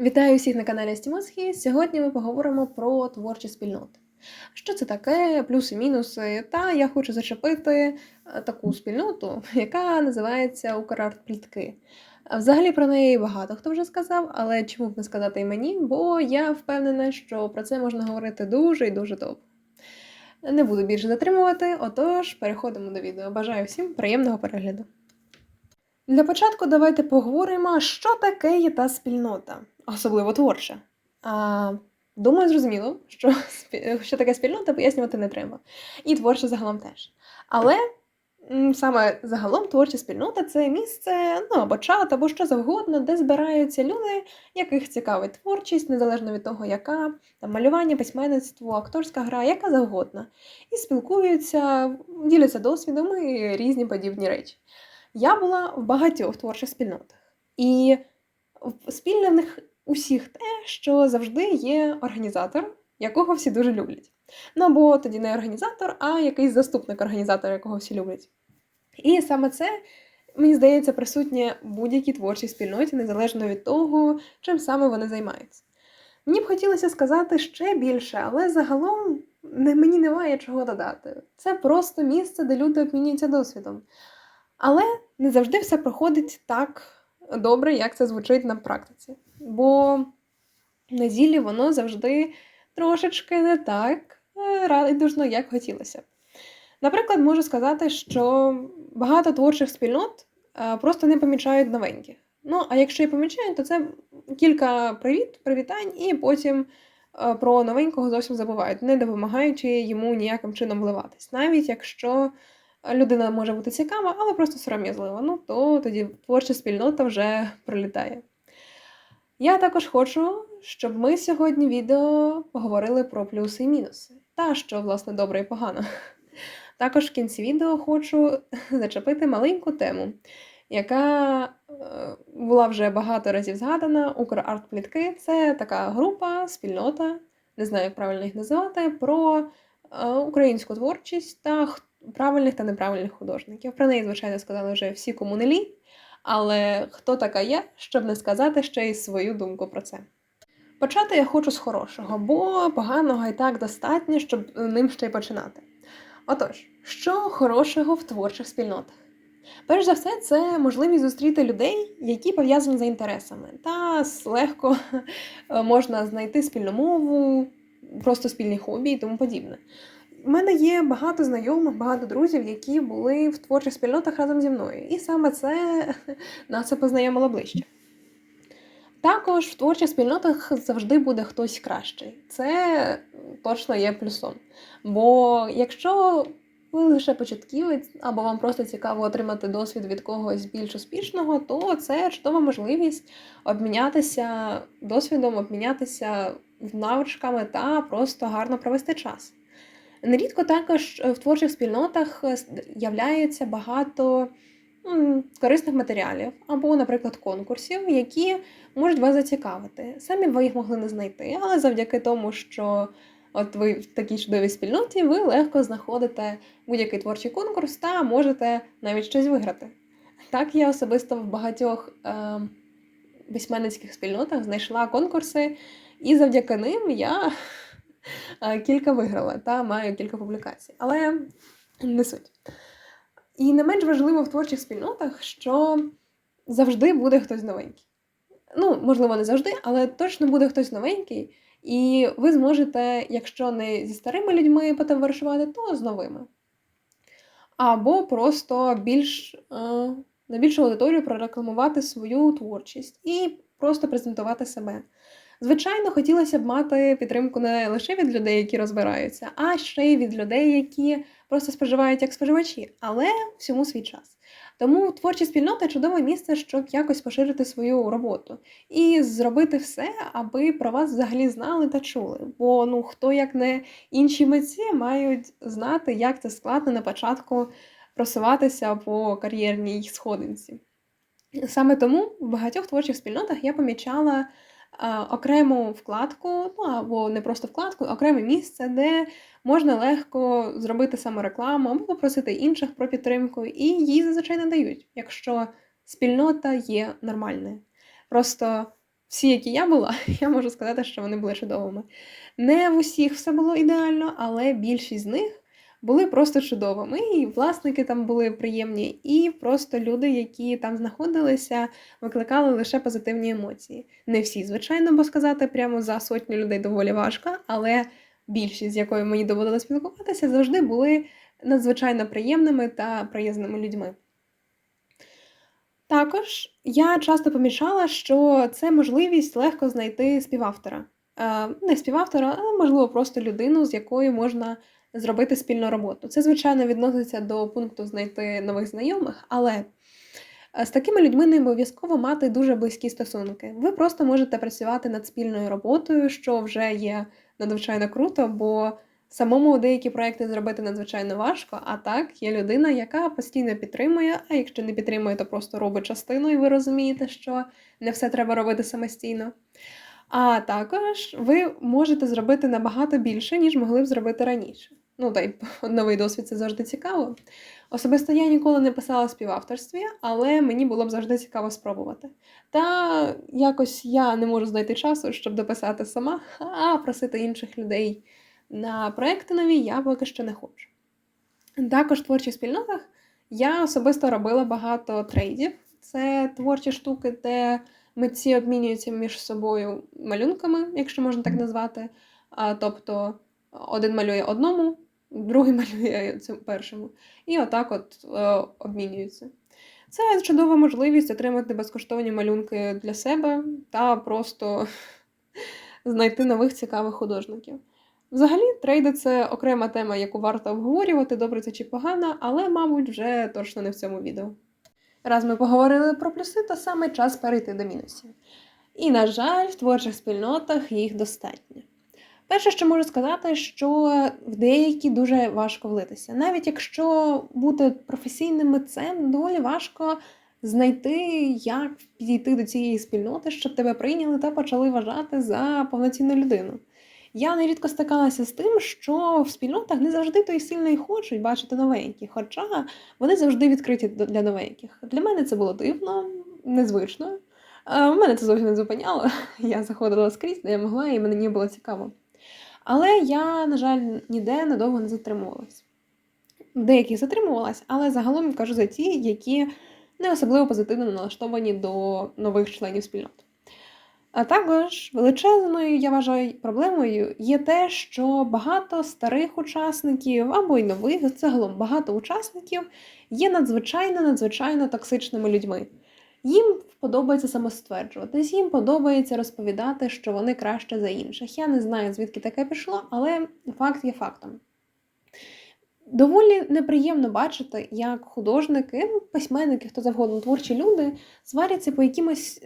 Вітаю всіх на каналі Стімосхі. Сьогодні ми поговоримо про творчі спільноти. Що це таке, плюси-мінуси, та я хочу зачепити е, таку спільноту, яка називається Украрт-плітки. Взагалі про неї багато хто вже сказав, але чому б не сказати і мені, бо я впевнена, що про це можна говорити дуже і дуже довго. Не буду більше затримувати, отож переходимо до відео. Бажаю всім приємного перегляду. Для початку давайте поговоримо, що таке є та спільнота, особливо творча. А, думаю, зрозуміло, що, що таке спільнота пояснювати не треба. І творча загалом теж. Але саме загалом творча спільнота це місце, ну або чат, або що завгодно, де збираються люди, яких цікавить творчість, незалежно від того, яка там малювання, письменництво, акторська гра, яка завгодно. І спілкуються, діляться досвідом і різні подібні речі. Я була в багатьох творчих спільнотах, і спільне в них усіх те, що завжди є організатор, якого всі дуже люблять. Ну або тоді не організатор, а якийсь заступник організатора, якого всі люблять. І саме це, мені здається, присутнє будь-якій творчій спільноті, незалежно від того, чим саме вони займаються. Мені б хотілося сказати ще більше, але загалом мені немає чого додати. Це просто місце, де люди обмінюються досвідом. Але не завжди все проходить так добре, як це звучить на практиці. Бо на ділі воно завжди трошечки не так е, радужно, як хотілося. Наприклад, можу сказати, що багато творчих спільнот е, просто не помічають новеньких. Ну, а якщо і помічають, то це кілька привіт, привітань, і потім е, про новенького зовсім забувають, не допомагаючи йому ніяким чином вливатись. Навіть якщо людина може бути цікава, але просто сором'язлива, ну то тоді творча спільнота вже пролітає. Я також хочу, щоб ми сьогодні відео поговорили про плюси і мінуси, та що, власне, добре і погано. Також в кінці відео хочу зачепити маленьку тему, яка е, була вже багато разів згадана. Украрт-плітки це така група, спільнота, не знаю, як правильно їх називати, про е, українську творчість та х- правильних та неправильних художників. Про неї, звичайно, сказали вже всі кому не лінь, але хто така я, щоб не сказати ще й свою думку про це. Почати я хочу з хорошого, бо поганого і так достатньо, щоб ним ще й починати. Отож, що хорошого в творчих спільнотах? Перш за все, це можливість зустріти людей, які пов'язані за інтересами, та легко можна знайти спільну мову, просто спільні хобі і тому подібне. У мене є багато знайомих, багато друзів, які були в творчих спільнотах разом зі мною. І саме це нас познайомило ближче. Також в творчих спільнотах завжди буде хтось кращий. Це точно є плюсом. Бо якщо ви лише початківець, або вам просто цікаво отримати досвід від когось більш успішного, то це чудова можливість обмінятися досвідом, обмінятися навичками та просто гарно провести час. Нерідко також е, в творчих спільнотах е, являється багато корисних матеріалів або, наприклад, конкурсів, які можуть вас зацікавити. Самі ви їх могли не знайти, але завдяки тому, що от ви в такій чудовій спільноті, ви легко знаходите будь-який творчий конкурс та можете навіть щось виграти. Так я особисто в багатьох е, письменницьких спільнотах знайшла конкурси, і завдяки ним я кілька виграла та маю кілька публікацій. Але не суть. І не менш важливо в творчих спільнотах, що завжди буде хтось новенький. Ну, можливо, не завжди, але точно буде хтось новенький, і ви зможете, якщо не зі старими людьми потоваришувати, то з новими. Або просто більш, е, на більшу аудиторію прорекламувати свою творчість і просто презентувати себе. Звичайно, хотілося б мати підтримку не лише від людей, які розбираються, а ще й від людей, які просто споживають як споживачі, але всьому свій час. Тому творчі спільноти чудове місце, щоб якось поширити свою роботу і зробити все, аби про вас взагалі знали та чули. Бо ну хто як не інші митці мають знати, як це складно на початку просуватися по кар'єрній сходинці. Саме тому в багатьох творчих спільнотах я помічала окрему вкладку, ну або не просто вкладку, окреме місце, де можна легко зробити саморекламу або попросити інших про підтримку, і її зазвичай надають, якщо спільнота є нормальною. Просто всі, які я була, я можу сказати, що вони були чудовими. Не в усіх все було ідеально, але більшість з них були просто чудовими. І власники там були приємні, і просто люди, які там знаходилися, викликали лише позитивні емоції. Не всі, звичайно, бо сказати прямо за сотню людей доволі важко, але більшість, з якою мені доводилось спілкуватися, завжди були надзвичайно приємними та приязними людьми. Також я часто помічала, що це можливість легко знайти співавтора. Е, Не співавтора, а можливо просто людину, з якою можна зробити спільну роботу. Це, звичайно, відноситься до пункту знайти нових знайомих, але е, з такими людьми не обов'язково мати дуже близькі стосунки. Ви просто можете працювати над спільною роботою, що вже є надзвичайно круто, бо самому деякі проекти зробити надзвичайно важко. А так є людина, яка постійно підтримує, а якщо не підтримує, то просто робить частину, і ви розумієте, що не все треба робити самостійно. А також ви можете зробити набагато більше, ніж могли б зробити раніше. Ну, та й новий досвід це завжди цікаво. Особисто я ніколи не писала співавторстві, але мені було б завжди цікаво спробувати. Та якось я не можу знайти часу, щоб дописати сама, а просити інших людей на проекти нові я поки що не хочу. Також в творчих спільнотах я особисто робила багато трейдів. Це творчі штуки, де митці обмінюються між собою малюнками, якщо можна так назвати. Тобто один малює одному, другий малює цьому першому. І отак от е, обмінюються. Це чудова можливість отримати безкоштовні малюнки для себе та просто знайти нових цікавих художників. Взагалі, трейди це окрема тема, яку варто обговорювати, добре це чи погано, але, мабуть, вже точно не в цьому відео. Раз ми поговорили про плюси, то саме час перейти до мінусів. І, на жаль, в творчих спільнотах їх достатньо. Перше, що можу сказати, що в деякі дуже важко влитися. Навіть якщо бути професійним митцем, доволі важко знайти, як підійти до цієї спільноти, щоб тебе прийняли та почали вважати за повноцінну людину. Я нерідко стикалася з тим, що в спільнотах не завжди то й сильно і хочуть бачити новеньких, хоча вони завжди відкриті для новеньких. Для мене це було дивно, незвично. У мене це зовсім не зупиняло. Я заходила скрізь, я могла, і мені було цікаво. Але я, на жаль, ніде надовго не затримувалась. Деяких затримувалась, але загалом кажу за ті, які не особливо позитивно налаштовані до нових членів спільнот. А також величезною, я вважаю, проблемою є те, що багато старих учасників або й нових, загалом багато учасників є надзвичайно надзвичайно токсичними людьми. Їм подобається самостверджуватись, їм подобається розповідати, що вони краще за інших. Я не знаю, звідки таке пішло, але факт є фактом. Доволі неприємно бачити, як художники, ну, письменники, хто завгодно, творчі люди сваряться по якимось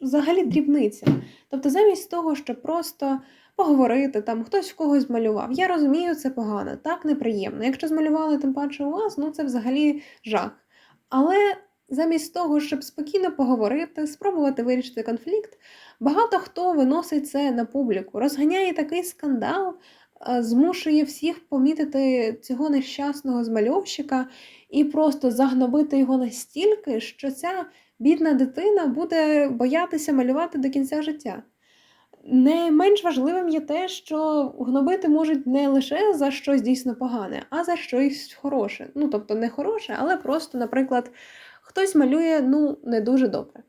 взагалі дрібницям. Тобто, замість того, щоб просто поговорити, там хтось в когось змалював. Я розумію, це погано, так неприємно. Якщо змалювали, тим паче у вас, ну це взагалі жах. Але замість того, щоб спокійно поговорити, спробувати вирішити конфлікт, багато хто виносить це на публіку, розганяє такий скандал. Змушує всіх помітити цього нещасного змальовщика і просто загнобити його настільки, що ця бідна дитина буде боятися малювати до кінця життя. Не менш важливим є те, що гнобити можуть не лише за щось дійсно погане, а за щось хороше. Ну, тобто не хороше, але просто, наприклад, хтось малює ну, не дуже добре.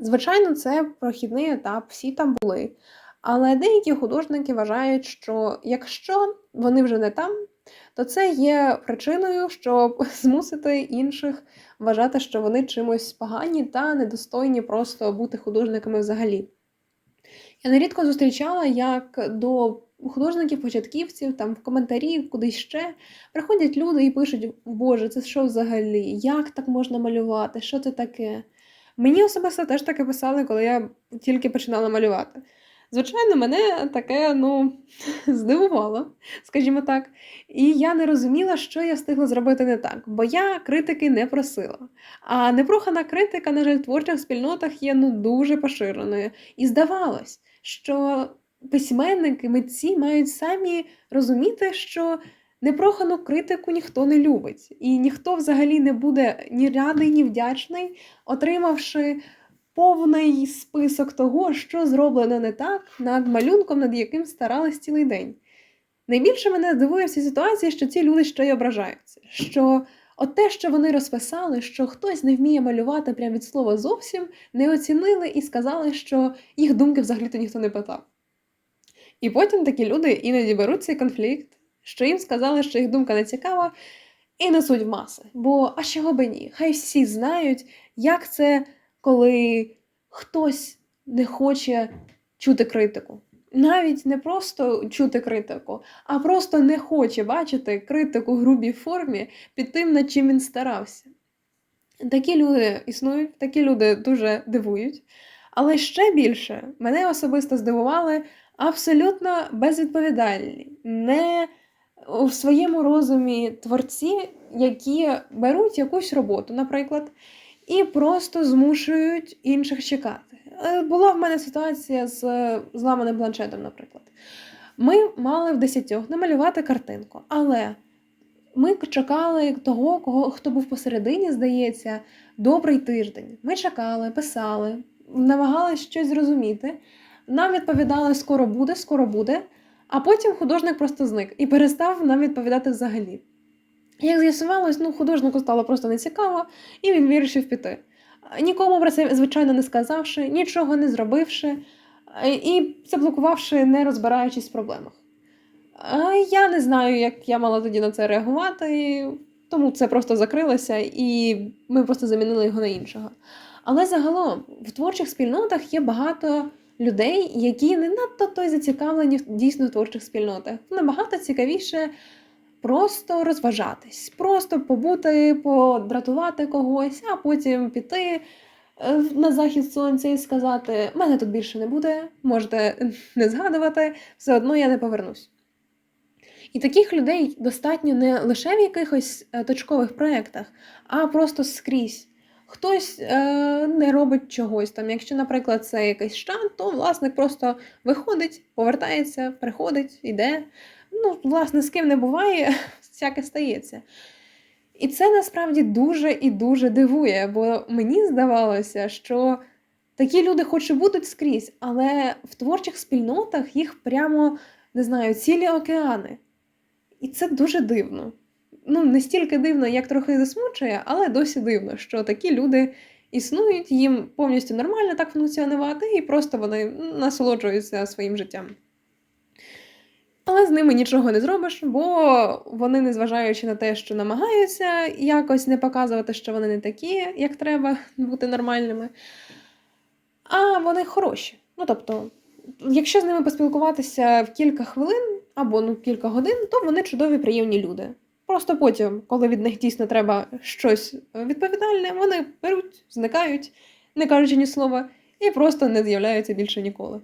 Звичайно, це прохідний етап, всі там були. Але деякі художники вважають, що якщо вони вже не там, то це є причиною, щоб змусити інших вважати, що вони чимось погані та недостойні просто бути художниками взагалі. Я нерідко зустрічала, як до художників-початківців там в коментарі, кудись ще приходять люди і пишуть: Боже, це що взагалі? Як так можна малювати? Що це таке? Мені особисто теж таке писали, коли я тільки починала малювати. Звичайно, мене таке ну, здивувало, скажімо так. І я не розуміла, що я встигла зробити не так, бо я критики не просила. А непрохана критика, на жаль, в творчих спільнотах є ну, дуже поширеною. І здавалось, що письменники, митці мають самі розуміти, що непрохану критику ніхто не любить, і ніхто взагалі не буде ні радий, ні вдячний, отримавши повний список того, що зроблено не так над малюнком, над яким старались цілий день. Найбільше мене дивує в цій ситуації, що ці люди ще й ображаються. Що от те, що вони розписали, що хтось не вміє малювати прямо від слова зовсім, не оцінили і сказали, що їх думки взагалі-то ніхто не питав. І потім такі люди іноді беруть цей конфлікт, що їм сказали, що їх думка не цікава, і несуть в маси. Бо а чого би ні? Хай всі знають, як це, коли хтось не хоче чути критику. Навіть не просто чути критику, а просто не хоче бачити критику в грубій формі під тим, над чим він старався. Такі люди існують, такі люди дуже дивують. Але ще більше мене особисто здивували абсолютно безвідповідальні, не у своєму розумі творці, які беруть якусь роботу, наприклад, і просто змушують інших чекати. Е, Була в мене ситуація з е, зламаним планшетом, наприклад. Ми мали в десятьох намалювати картинку, але ми чекали того, кого, хто був посередині, здається, добрий тиждень. Ми чекали, писали, намагалися щось зрозуміти. Нам відповідали скоро буде, скоро буде, а потім художник просто зник і перестав нам відповідати взагалі. Як з'ясувалось, ну, художнику стало просто нецікаво, і він вирішив піти. Нікому про це, звичайно, не сказавши, нічого не зробивши, і заблокувавши, не розбираючись в проблемах. А Я не знаю, як я мала тоді на це реагувати, тому це просто закрилося, і ми просто замінили його на іншого. Але загалом в творчих спільнотах є багато людей, які не надто той зацікавлені дійсно в творчих спільнотах. Набагато цікавіше просто розважатись, просто побути, подратувати когось, а потім піти е, на захід сонця і сказати: мене тут більше не буде, можете не згадувати, все одно я не повернусь. І таких людей достатньо не лише в якихось е, точкових проєктах, а просто скрізь. Хтось е, не робить чогось там. Якщо, наприклад, це якийсь штат, то власник просто виходить, повертається, приходить, іде. Ну, власне, з ким не буває, всяке стається. І це насправді дуже і дуже дивує, бо мені здавалося, що такі люди хоч і будуть скрізь, але в творчих спільнотах їх прямо не знаю, цілі океани. І це дуже дивно. Ну, не стільки дивно, як трохи засмучує, але досі дивно, що такі люди існують, їм повністю нормально так функціонувати, і просто вони насолоджуються своїм життям. Але з ними нічого не зробиш, бо вони, незважаючи на те, що намагаються якось не показувати, що вони не такі, як треба бути нормальними. А вони хороші. Ну, тобто, якщо з ними поспілкуватися в кілька хвилин або ну, кілька годин, то вони чудові, приємні люди. Просто потім, коли від них дійсно треба щось відповідальне, вони беруть, зникають, не кажучи ні слова, і просто не з'являються більше ніколи.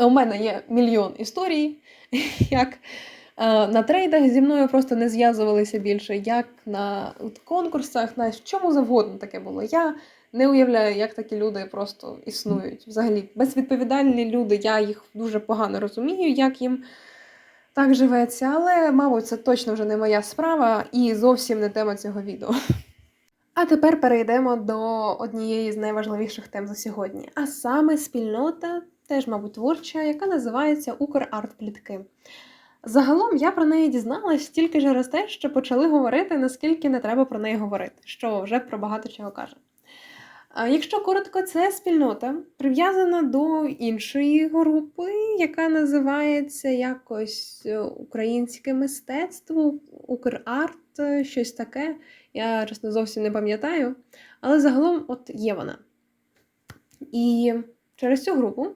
У мене є мільйон історій, як е, на трейдах зі мною просто не зв'язувалися більше, як на конкурсах, на чому завгодно таке було. Я не уявляю, як такі люди просто існують. Взагалі, безвідповідальні люди, я їх дуже погано розумію, як їм так живеться, але, мабуть, це точно вже не моя справа і зовсім не тема цього відео. А тепер перейдемо до однієї з найважливіших тем за сьогодні, а саме спільнота, теж, мабуть, творча, яка називається Украрт-плітки. Загалом я про неї дізналась тільки через те, що почали говорити, наскільки не треба про неї говорити, що вже про багато чого каже. Якщо коротко, це спільнота прив'язана до іншої групи, яка називається якось е, українське мистецтво, Украрт, е, щось таке. Я чесно зовсім не пам'ятаю. Але загалом от є вона. І через цю групу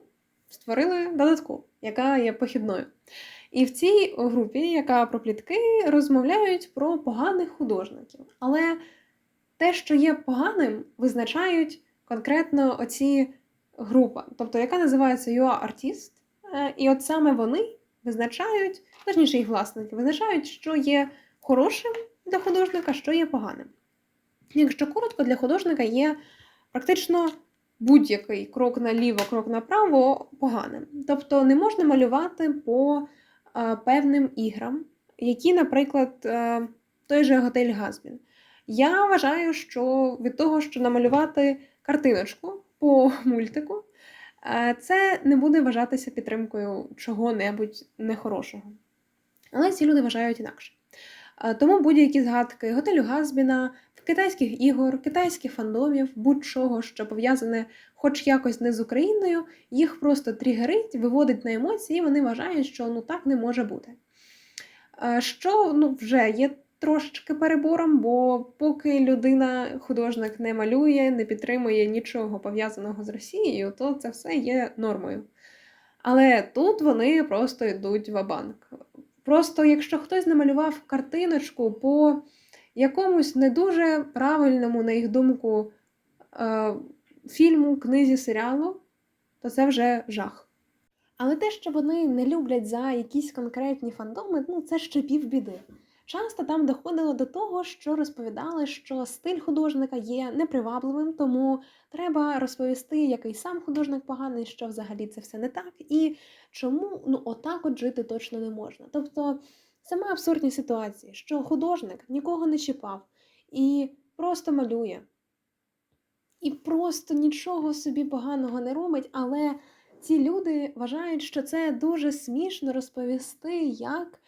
створили додатку, яка є похідною. І в цій групі, яка про плітки, розмовляють про поганих художників. Але те, що є поганим, визначають конкретно оці група, тобто яка називається UA Artist. Е, І от саме вони визначають, точніше їх власники, визначають, що є хорошим для художника, що є поганим. Якщо коротко, для художника є практично будь-який крок наліво, крок направо поганим. Тобто не можна малювати по а, певним іграм, які, наприклад, а, той же готель Газбін. Я вважаю, що від того, що намалювати картиночку по мультику, е, це не буде вважатися підтримкою чого-небудь нехорошого. Але ці люди вважають інакше. Е, Тому будь-які згадки готелю Газбіна, китайських ігор, китайських фандомів, будь-чого, що пов'язане хоч якось не з Україною, їх просто тригерить, виводить на емоції, і вони вважають, що ну так не може бути. Е, Що ну, вже є трошечки перебором, бо поки людина, художник не малює, не підтримує нічого пов'язаного з Росією, то це все є нормою. Але тут вони просто йдуть в банк Просто якщо хтось намалював картиночку по якомусь не дуже правильному, на їх думку, е, фільму, книзі, серіалу, то це вже жах. Але те, що вони не люблять за якісь конкретні фандоми, ну це ще півбіди. Часто там доходило до того, що розповідали, що стиль художника є непривабливим, тому треба розповісти, який сам художник поганий, що взагалі це все не так, і чому ну отак от жити точно не можна. Тобто сама абсурдні ситуації, що художник нікого не чіпав і просто малює, і просто нічого собі поганого не робить, але ці люди вважають, що це дуже смішно розповісти, як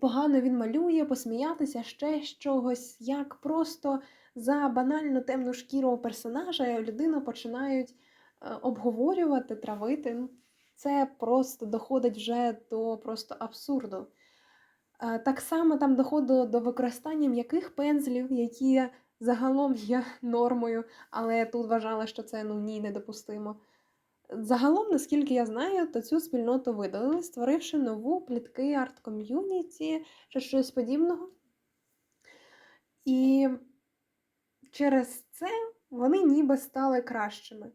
погано він малює, посміятися ще чогось, як просто за банально темну шкіру персонажа людину починають е, обговорювати, травити. Ну, Це просто доходить вже до просто абсурду. Е, Так само там доходило до використання м'яких пензлів, які загалом є нормою, але тут вважали, що це ну ні, недопустимо. Загалом, наскільки я знаю, то цю спільноту видалили, створивши нову плітки арт-ком'юніті чи щось подібного. І через це вони ніби стали кращими.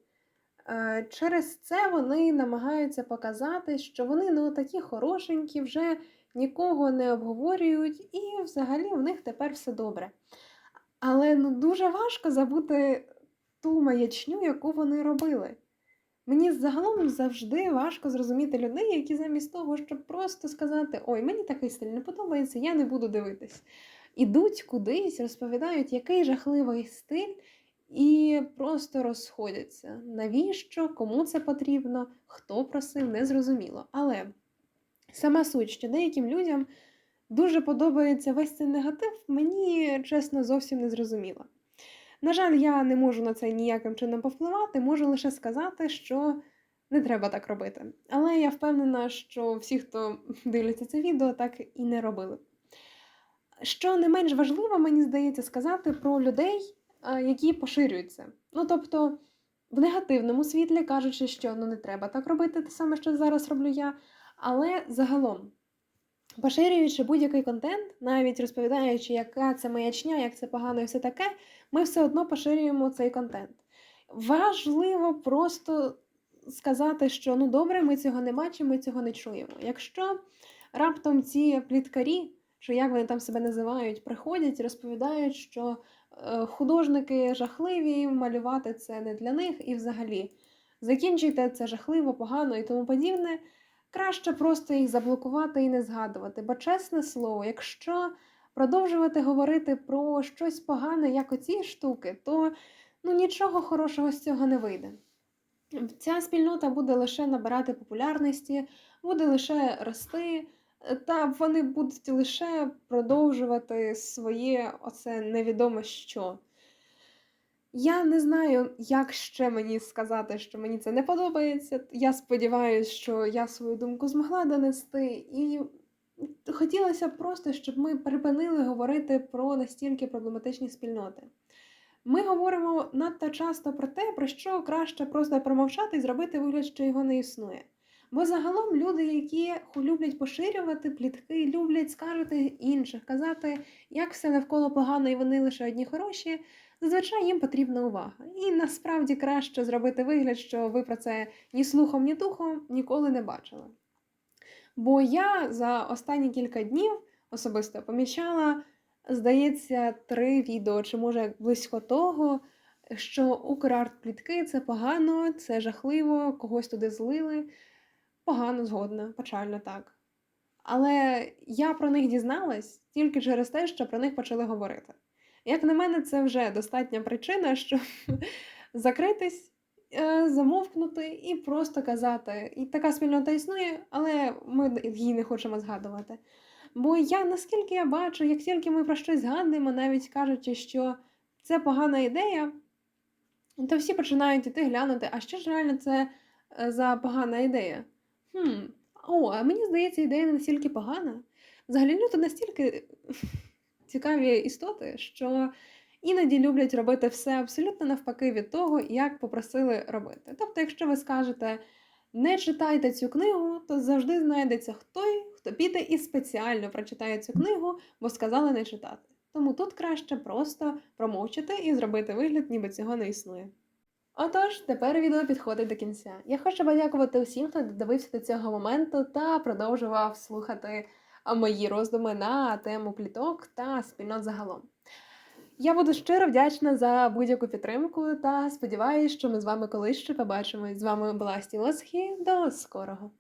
Е, Через це вони намагаються показати, що вони ну такі хорошенькі, вже нікого не обговорюють, і взагалі в них тепер все добре. Але ну дуже важко забути ту маячню, яку вони робили. Мені загалом завжди важко зрозуміти людей, які замість того, щоб просто сказати Ой, мені такий стиль не подобається, я не буду дивитись. Ідуть кудись, розповідають, який жахливий стиль, і просто розходяться. Навіщо, кому це потрібно, хто просив, незрозуміло. Але сама суть, що деяким людям дуже подобається весь цей негатив, мені чесно зовсім не зрозуміла. На жаль, я не можу на це ніяким чином повпливати, можу лише сказати, що не треба так робити. Але я впевнена, що всі, хто дивляться це відео, так і не робили. Що не менш важливо, мені здається, сказати про людей, які поширюються. Ну, тобто, в негативному світлі кажучи, що ну не треба так робити, те саме, що зараз роблю я. Але загалом, поширюючи будь-який контент, навіть розповідаючи, яка це маячня, як це погано і все таке, ми все одно поширюємо цей контент. Важливо просто сказати, що ну добре, ми цього не бачимо, ми цього не чуємо. Якщо раптом ці пліткарі, чи як вони там себе називають, приходять і розповідають, що е, художники жахливі, малювати це не для них і взагалі закінчуйте це жахливо, погано і тому подібне. Краще просто їх заблокувати і не згадувати. Бо, чесне слово, якщо продовжувати говорити про щось погане, як оці штуки, то ну, нічого хорошого з цього не вийде. Ця спільнота буде лише набирати популярності, буде лише рости, та вони будуть лише продовжувати своє оце невідомо що. Я не знаю, як ще мені сказати, що мені це не подобається. Я сподіваюся, що я свою думку змогла донести, і хотілося просто, щоб ми припинили говорити про настільки проблематичні спільноти. Ми говоримо надто часто про те, про що краще просто промовчати і зробити вигляд, що його не існує. Бо загалом люди, які люблять поширювати плітки, люблять скаржити інших, казати, як все навколо погано, і вони лише одні хороші, зазвичай їм потрібна увага. І насправді краще зробити вигляд, що ви про це ні слухом, ні духом ніколи не бачили. Бо я за останні кілька днів особисто помічала, здається, три відео, чи може близько того, що Украрт-плітки це погано, це жахливо, когось туди злили. Погано згодна, печально так. Але я про них дізналась тільки через те, що про них почали говорити. Як на мене, це вже достатня причина, щоб закритись е, замовкнути і просто казати. І така спільнота існує, але ми її не хочемо згадувати. Бо я наскільки я бачу, як тільки ми про щось згадуємо, навіть кажучи, що це погана ідея, то всі починають іти глянути, а що ж реально це е, за погана ідея? Хм, о, а мені здається, ідея не настільки погана. Взагалі люди настільки цікаві істоти, що іноді люблять робити все абсолютно навпаки від того, як попросили робити. Тобто, якщо ви скажете не читайте цю книгу, то завжди знайдеться хтой, хто піде і спеціально прочитає цю книгу, бо сказали не читати. Тому тут краще просто промовчати і зробити вигляд, ніби цього не існує. Отож, тепер відео підходить до кінця. Я хочу подякувати усім, хто додивився до цього моменту та продовжував слухати мої роздуми на тему пліток та спільнот загалом. Я буду щиро вдячна за будь-яку підтримку та сподіваюся, що ми з вами колись ще побачимось. З вами була Стілосхі. До скорого!